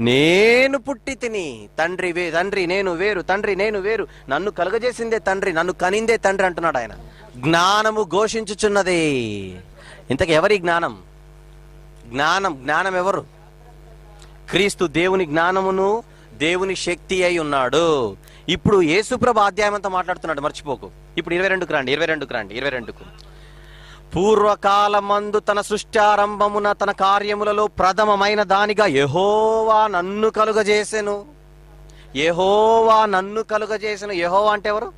నేను పుట్టి తిని తండ్రి వే తండ్రి నేను వేరు తండ్రి నేను వేరు. నన్ను కలుగజేసిందే తండ్రి నన్ను కనిందే తండ్రి అంటున్నాడు ఆయన. జ్ఞానము ఘోషించుచున్నది. ఇంతకు ఎవరి జ్ఞానం? జ్ఞానం జ్ఞానం ఎవరు? క్రీస్తు దేవుని జ్ఞానమును దేవుని శక్తి అయి ఉన్నాడు. ఇప్పుడు యేసుప్రభ అధ్యాయం అంతా మాట్లాడుతున్నాడు మర్చిపోకు. ఇప్పుడు ఇరవై రెండుకు రండి ఇరవై రెండుకు రండి ఇరవై రెండుకు. పూర్వకాలమందు తన సృష్టారంభమున తన కార్యములలో ప్రథమమైన దానిగా యహోవా నన్ను కలుగజేసెను. యహోవా నన్ను కలుగజేసెను. యహోవా అంటే ఎవరు?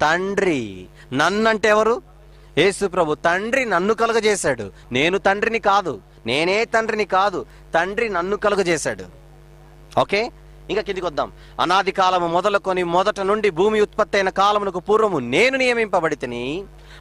తండ్రి. నన్నంటే ఎవరు? యేసు ప్రభు. తండ్రి నన్ను కలుగజేశాడు. నేను తండ్రిని కాదు. నేనే తండ్రిని కాదు. తండ్రి నన్ను కలుగజేశాడు. ఓకే? ఇంకా కిందికి వద్దాం. అనాది కాలము మొదలుకొని మొదట నుండి భూమి ఉత్పత్తి అయిన కాలమునకు పూర్వము నేను నియమింపబడితిని.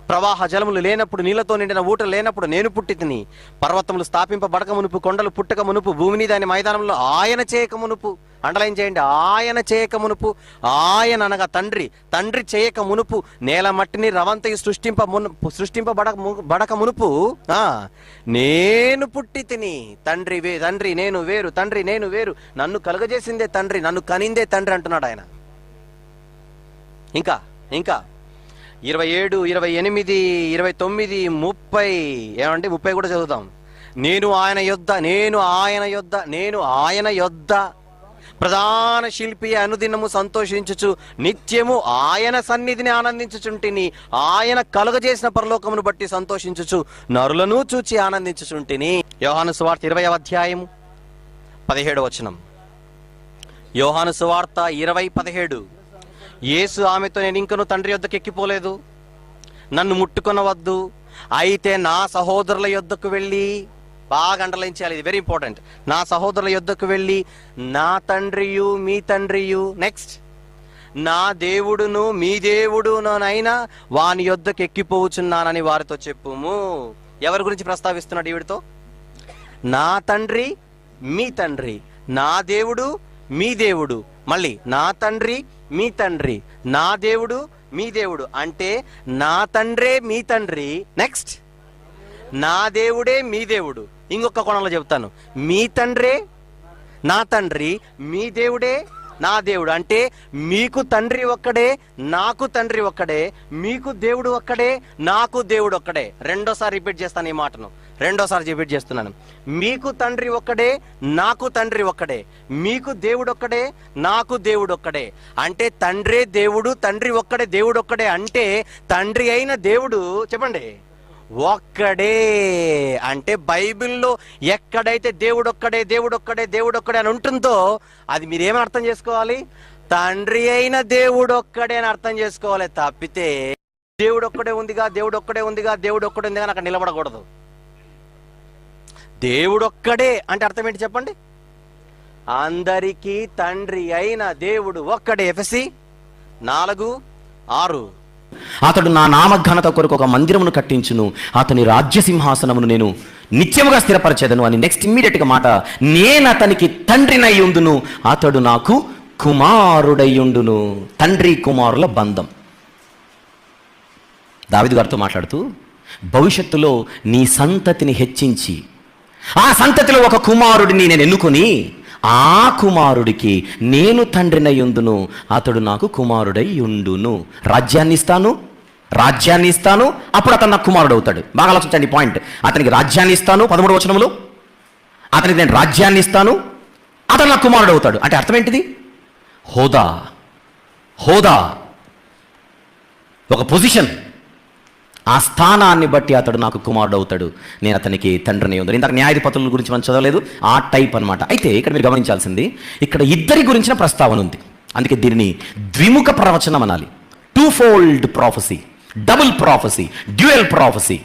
ప్రవాహ జలములు లేనప్పుడు నీళ్ళతో నిండిన ఊట లేనప్పుడు నేను పుట్టి తిని పర్వతములు స్థాపింపబడక మునుపు కొండలు పుట్టక మునుపు భూమిని దాని మైదానంలో ఆయన చేయక మునుపు. అండర్లైన్ చేయండి. ఆయన చేయక మునుపు ఆయన అనగా తండ్రి. తండ్రి చేయక మునుపు నేల మట్టిని రవంతకి సృష్టింప మునుపు సృష్టింప బడక బడక మునుపు నేను పుట్టి తిని తండ్రి వే తండ్రి నేను వేరు తండ్రి నేను వేరు నన్ను కలుగజేసిందే తండ్రి నన్ను కనిందే తండ్రి అంటున్నాడు ఆయన. ఇంకా ఇంకా ఇరవై ఏడు ఇరవై ఎనిమిది ఇరవై తొమ్మిది ముప్పై ఏమంటే ముప్పై కూడా చదువుతాం. నేను ఆయన యొద్ద నేను ఆయన యొద్ద నేను ఆయన యొద్ద ప్రధాన శిల్పి అనుదినము సంతోషించుచు నిత్యము ఆయన సన్నిధిని ఆనందించుచుంటిని. ఆయన కలుగజేసిన పరలోకమును బట్టి సంతోషించుచు నరులను చూచి ఆనందించుచుంటిని. యోహాను సువార్త ఇరవై అధ్యాయము పదిహేడు వచనం. యోహాను సువార్త ఇరవై పదిహేడు. యేసు ఆమెతో నేను ఇంకను తండ్రి యొద్దకు ఎక్కిపోలేదు. నన్ను ముట్టుకొనవద్దు. అయితే నా సహోదరుల యొద్దకు వెళ్ళి బాగా అండలించాలి ఇది వెరీ ఇంపార్టెంట్ నా సహోదరుల యుద్ధకు వెళ్ళి నా తండ్రియు మీ తండ్రియు నెక్స్ట్ నా దేవుడును మీ దేవుడునైనా వాని యొద్దకు ఎక్కిపోవచ్చున్నానని వారితో చెప్పుము. ఎవరి గురించి ప్రస్తావిస్తున్నాడు ఈవిడితో? నా తండ్రి మీ తండ్రి. నా దేవుడు మీ దేవుడు. మళ్ళీ నా తండ్రి మీ తండ్రి. నా దేవుడు మీ దేవుడు. అంటే నా తండ్రే మీ తండ్రి. నెక్స్ట్ నా దేవుడే మీ దేవుడు. ఇంకొక కోణంలో చెప్తాను మీ తండ్రే నా తండ్రి మీ దేవుడే నా దేవుడు. అంటే మీకు తండ్రి ఒక్కడే నాకు తండ్రి ఒక్కడే మీకు దేవుడు ఒక్కడే నాకు దేవుడు ఒక్కడే. రెండోసారి రిపీట్ చేస్తాను ఈ మాటను. రెండోసారి రిపీట్ చేస్తున్నాను. మీకు తండ్రి ఒక్కడే నాకు తండ్రి ఒక్కడే. మీకు దేవుడు ఒక్కడే నాకు దేవుడు ఒక్కడే. అంటే తండ్రే దేవుడు తండ్రి ఒక్కడే దేవుడు ఒక్కడే. అంటే తండ్రి అయిన దేవుడు చెప్పండి. ఒక్కడే అంటే బైబిల్లో ఎక్కడైతే దేవుడు ఒక్కడే దేవుడు ఒక్కడే దేవుడు ఒక్కడే అని ఉంటుందో అది మీరేమని అర్థం చేసుకోవాలి? తండ్రి అయిన దేవుడు ఒక్కడే అని అర్థం చేసుకోవాలి తప్పితే దేవుడు ఒక్కడే ఉందిగా దేవుడు ఒక్కడే ఉందిగా దేవుడు ఒక్కడే ఉందిగా అని అక్కడ నిలబడకూడదు. దేవుడు ఒక్కడే అంటే అర్థం ఏంటి చెప్పండి? అందరికీ తండ్రి అయిన దేవుడు ఒక్కడే. ఎఫసి నాలుగు ఆరు. అతడు నా నామఘనత కొరకు ఒక మందిరమును కట్టించును. అతని రాజ్య సింహాసనమును నేను నిత్యముగా స్థిరపరచేదను అని నెక్స్ట్ ఇమ్మీడియట్గా మాట నేను అతనికి తండ్రినై ఉండును. అతడు నాకు కుమారుడయ్యుండును తండ్రి కుమారుల బంధం. దావిదు గారితో మాట్లాడుతూ భవిష్యత్తులో నీ సంతతిని హెచ్చించి ఆ సంతతిలో ఒక కుమారుడిని నేను ఎన్నుకొని ఆ కుమారుడికి నేను తండ్రినయ్యుందును అతడు నాకు కుమారుడై ఉండును రాజ్యాన్ని ఇస్తాను రాజ్యాన్ని ఇస్తాను అప్పుడు అతను నాకు కుమారుడు అవుతాడు బాగా ఆలోచించండి పాయింట్. అతనికి రాజ్యాన్ని ఇస్తాను పదమూడు వచనములు? అతనికి నేను రాజ్యాన్ని ఇస్తాను అతను నాకు కుమారుడు అవుతాడు అంటే అర్థం ఏంటిది? హోదా. హోదా. ఒక పొజిషన్. ఆ స్థానాన్ని బట్టి అతడు నాకు కుమారుడు అవుతాడు నేను అతనికి తండ్రిని ఉందని. ఇంతకు న్యాయాధిపతుల గురించి మనం చదవలేదు. ఆ టైప్ అన్నమాట. అయితే ఇక్కడ మీరు గమనించాల్సింది ఇక్కడ ఇద్దరి గురించిన ప్రస్తావన ఉంది. అందుకే దీనిని ద్విముఖ ప్రవచనం అనాలి. Two fold prophecy double prophecy dual prophecy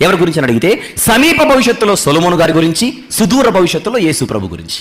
ఎవరి గురించి అని అడిగితే సమీప భవిష్యత్తులో సొలమోను గారి గురించి సుదూర భవిష్యత్తులో యేసు ప్రభు గురించి.